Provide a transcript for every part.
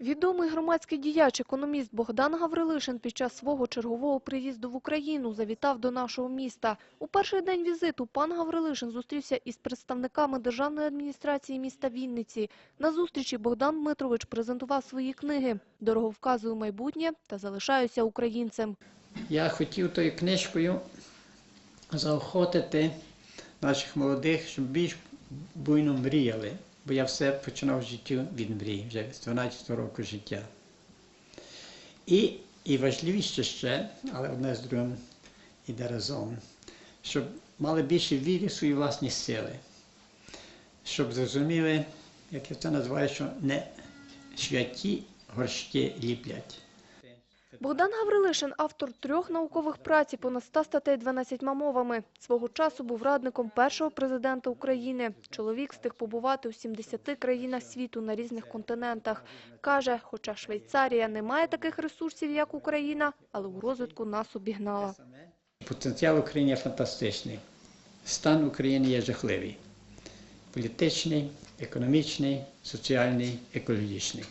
Відомий громадський діяч, економіст Богдан Гаврилишин під час свого чергового приїзду в Україну завітав до нашого міста. У перший день візиту пан Гаврилишин зустрівся із представниками державної адміністрації міста Вінниці. На зустрічі Богдан Дмитрович презентував свої книги «Дороговказує майбутнє» та «Залишаюся українцем». Я хотів тою книжкою заохотити наших молодих, щоб більш буйно мріяли, бо я все починав в життю від мрії, вже з 12 року життя. І, і важливіше ще, але одне з другим іде разом, щоб мали більше віри в свої власні сили, щоб зрозуміли, як я це називаю, що не святі горшки ліплять. Богдан Гаврилишин – автор трьох наукових праць і понад 100 статей 12 мовами. Свого часу був радником першого президента України. Чоловік встиг побувати у 70 країнах світу на різних континентах. Каже, хоча Швейцарія не має таких ресурсів, як Україна, але у розвитку нас обігнала. Потенціал України фантастичний. Стан України є жахливий. Політичний, економічний, соціальний, екологічний.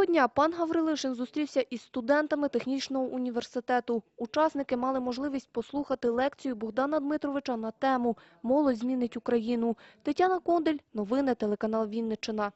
Другого дня пан Гаврилишин зустрівся із студентами технічного університету. Учасники мали можливість послухати лекцію Богдана Дмитровича на тему «Молодь змінить Україну». Тетяна Кондель, новини, телеканал Вінниччина.